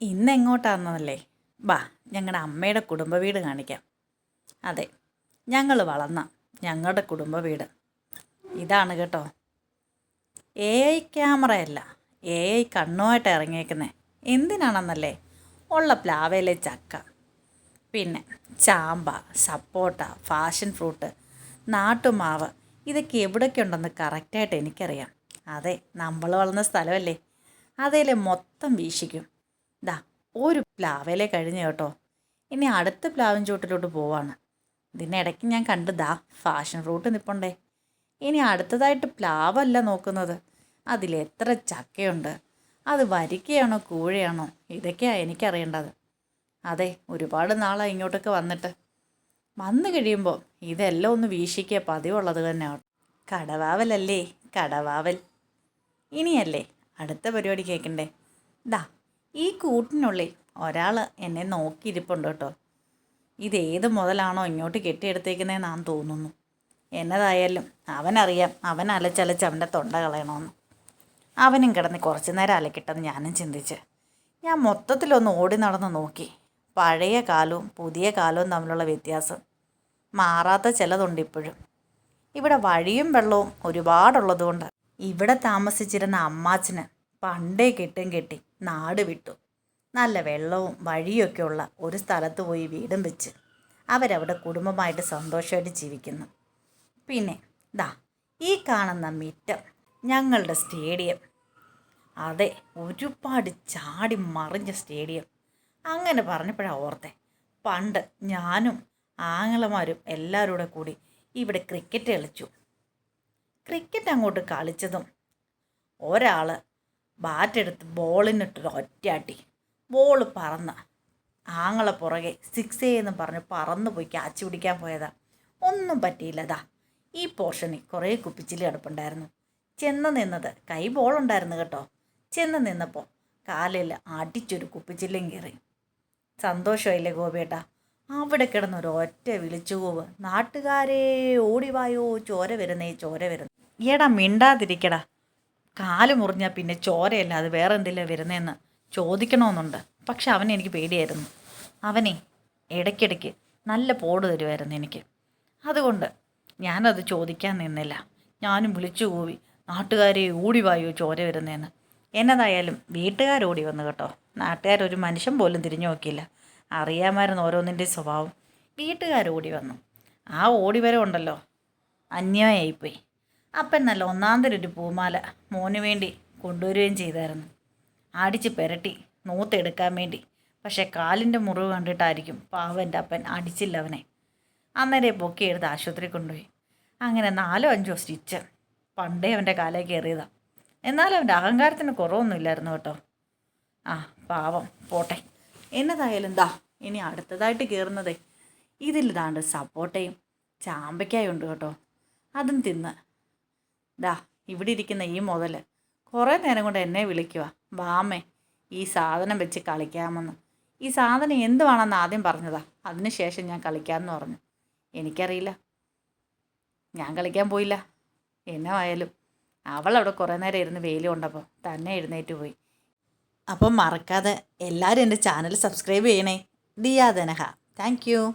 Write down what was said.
ഇന്ന് എങ്ങോട്ടാണെന്നല്ലേ ബാ ഞങ്ങളുടെ അമ്മയുടെ കുടുംബ വീട് കാണിക്കാം. അതെ ഞങ്ങൾ വളർന്ന ഞങ്ങളുടെ കുടുംബ വീട് ഇതാണ് കേട്ടോ. എ ഐ ക്യാമറയല്ല എ ഐ കണ്ണുമായിട്ട് ഇറങ്ങിയേക്കുന്നത് എന്തിനാണെന്നല്ലേ? ഉള്ള പ്ലാവയിലെ ചക്ക. പിന്നെ ചാമ്പ സപ്പോട്ട ഫാഷൻ ഫ്രൂട്ട് നാട്ടുമാവ് ഇതൊക്കെ എവിടെയൊക്കെ ഉണ്ടെന്ന് കറക്റ്റായിട്ട് എനിക്കറിയാം. അതെ നമ്മൾ വളർന്ന സ്ഥലമല്ലേ? അതേലെ മൊത്തം വീശിക്കും. ദാ ഒരു പ്ലാവേലെ കഴിഞ്ഞു കേട്ടോ. ഇനി അടുത്ത പ്ലാവിൻ ചൂട്ടിലോട്ട് പോവാണ്. ഇതിനിടയ്ക്ക് ഞാൻ കണ്ടു ദാ ഫാഷൻ റൂട്ട് നിപ്പണ്ടേ. ഇനി അടുത്തതായിട്ട് പ്ലാവല്ല നോക്കുന്നത്. അതിലെത്ര ചക്കയുണ്ട്. അത് വരിക്കയാണോ കൂഴയാണോ? ഇതൊക്കെയാണ് എനിക്കറിയേണ്ടത്. അതെ ഒരുപാട് നാളാണ് ഇങ്ങോട്ടൊക്കെ വന്നിട്ട്. വന്നു കഴിയുമ്പോൾ ഇതെല്ലാം ഒന്ന് വീശിക്കുക പതിവുള്ളത് തന്നെയാണ് കടവാവലല്ലേ കടവാവൽ. ഇനിയല്ലേ അടുത്ത പരിപാടി കേൾക്കണ്ടേ? ദാ ഈ കൂട്ടിനുള്ളിൽ ഒരാൾ എന്നെ നോക്കിയിരിപ്പുണ്ട് കേട്ടോ. ഇതേത് മുതലാണോ ഇങ്ങോട്ട് കെട്ടിയെടുത്തേക്കുന്നതെന്നാന്ന് തോന്നുന്നു. എന്നതായാലും അവനറിയാം അവൻ അലച്ചലച്ച് അവന്റെ തൊണ്ട കളയണമെന്ന് അവനും കിടന്ന് കുറച്ച് നേരം അലക്കിട്ടെന്ന് ഞാനും ചിന്തിച്ച്. ഞാൻ മൊത്തത്തിലൊന്ന് ഓടി നടന്ന് നോക്കി. പഴയ കാലവും പുതിയ കാലവും തമ്മിലുള്ള വ്യത്യാസം. മാറാത്ത ചിലതുണ്ട് ഇപ്പോഴും. ഇവിടെ വഴിയും വെള്ളവും ഒരുപാടുള്ളതുകൊണ്ട് ഇവിടെ താമസിച്ചിരുന്ന അമ്മാച്ചന് പണ്ടേ കെട്ടും കെട്ടി നാട് വിട്ടു. നല്ല വെള്ളവും വഴിയൊക്കെ ഉള്ള ഒരു സ്ഥലത്ത് പോയി വീടും വെച്ച്. അവരവിടെ കുടുംബമായിട്ട് സന്തോഷമായിട്ട് ജീവിക്കുന്നു. പിന്നെ ദാ ഈ കാണുന്ന മിറ്റം ഞങ്ങളുടെ സ്റ്റേഡിയം. അതെ ഒരുപാട് ചാടി മറിഞ്ഞ സ്റ്റേഡിയം. അങ്ങനെ പറഞ്ഞപ്പോഴാണ് ഓർത്തെ. പണ്ട് ഞാനും ആങ്ങളമാരും എല്ലാവരും കൂടെ ഇവിടെ ക്രിക്കറ്റ് കളിച്ചു. ക്രിക്കറ്റ് അങ്ങോട്ട് കളിച്ചതും ഒരാൾ ബാറ്റെടുത്ത് ബോളിനിട്ടൊരു ഒറ്റയാട്ടി. ബോൾ പറന്ന. ആങ്ങളെ പുറകെ സിക്സ് എന്ന് പറഞ്ഞ് പറന്ന് പോയി ക്യാച്ച് പിടിക്കാൻ പോയതാ. ഒന്നും പറ്റിയില്ലതാ. ഈ പോർഷനിൽ കുറേ കുപ്പിച്ചിലി കിടപ്പുണ്ടായിരുന്നു. ചെന്ന് നിന്നത് കൈ ബോളുണ്ടായിരുന്നു കേട്ടോ. ചെന്ന് നിന്നപ്പോൾ കാലിൽ അടിച്ചൊരു കുപ്പിച്ചില്ലും കയറി. സന്തോഷമായില്ലേ ഗോപിയേട്ടാ? അവിടെ കിടന്നൊരു ഒറ്റ വിളിച്ചുകൂവ്. നാട്ടുകാരെ ഓടിവായോ ചോര വരുന്നേ ചോര വരുന്നേ. എടാ മിണ്ടാതിരിക്കടാ. കാൽ മുറിഞ്ഞാൽ പിന്നെ ചോരയല്ല? അത് വേറെ എന്തെങ്കിലും വരുന്നതെന്ന് ചോദിക്കണമെന്നുണ്ട് പക്ഷെ അവനെ എനിക്ക് പേടിയായിരുന്നു. അവനെ ഇടയ്ക്കിടയ്ക്ക് നല്ല പോട് തരുമായിരുന്നു എനിക്ക്. അതുകൊണ്ട് ഞാനത് ചോദിക്കാൻ നിന്നില്ല. ഞാനും വിളിച്ചു കൂവി നാട്ടുകാരെ ഓടി വായോ ചോര വരുന്നതെന്ന് എന്നതായാലും വീട്ടുകാരോടി വന്നു കേട്ടോ. നാട്ടുകാരൊരു മനുഷ്യൻ പോലും തിരിഞ്ഞു നോക്കിയില്ല. അറിയാമായിരുന്നു ഓരോന്നിന്റെ സ്വഭാവം. വീട്ടുകാരോടി വന്നു. ആ ഓടി വരെ ഉണ്ടല്ലോ അന്യായിപ്പോയി അപ്പൻ നല്ല ഒന്നാന്തരം ഒരു പൂമാല മോന് വേണ്ടി കൊണ്ടുവരികയും ചെയ്തായിരുന്നു. അടിച്ച് പെരട്ടി നൂത്തെടുക്കാൻ വേണ്ടി. പക്ഷേ കാലിന്റെ മുറിവ് കണ്ടിട്ടായിരിക്കും പാവന്റെ അപ്പൻ അടിച്ചില്ല അവനെ. അന്നേരം പൊക്കിയെടുത്ത് ആശുപത്രി കൊണ്ടുപോയി. അങ്ങനെ നാലോ അഞ്ചോ സ്റ്റിച്ച് പണ്ടേ അവന്റെ കാലേ കയറിയതാണ് എന്നാലും അവന്റെ അഹങ്കാരത്തിന് കുറവൊന്നുമില്ലായിരുന്നു കേട്ടോ. ആ പാവം. പോട്ടെ. എന്നതായാലും ദാ ഇനി അടുത്തതായിട്ട് കയറുന്നതേ. ഇതിൽ ദാണ്ട് സപ്പോട്ടയും. ചാമ്പയ്ക്കായും ഉണ്ട് കേട്ടോ. അതും തിന്ന്. ദാ ഇവിടെ ഇരിക്കുന്ന ഈ മുതൽ കുറേ നേരം കൊണ്ട് എന്നെ വിളിക്കുക വാമേ ഈ സാധനം വെച്ച് കളിക്കാമെന്ന്. ഈ സാധനം എന്തുവാണെന്ന് ആദ്യം പറഞ്ഞതാ. അതിനുശേഷം ഞാൻ കളിക്കാമെന്ന് പറഞ്ഞു. എനിക്കറിയില്ല. ഞാൻ കളിക്കാൻ പോയില്ല. എന്നെ ആയാലും. അവൾ അവിടെ കുറേ നേരം ഇരുന്ന് വെയിൽ കൊണ്ടപ്പോൾ തന്നെ എഴുന്നേറ്റ് പോയി. അപ്പം മറക്കാതെ എല്ലാവരും എന്റെ ചാനൽ സബ്സ്ക്രൈബ് ചെയ്യണേ. ദിയാ ദനഹ താങ്ക്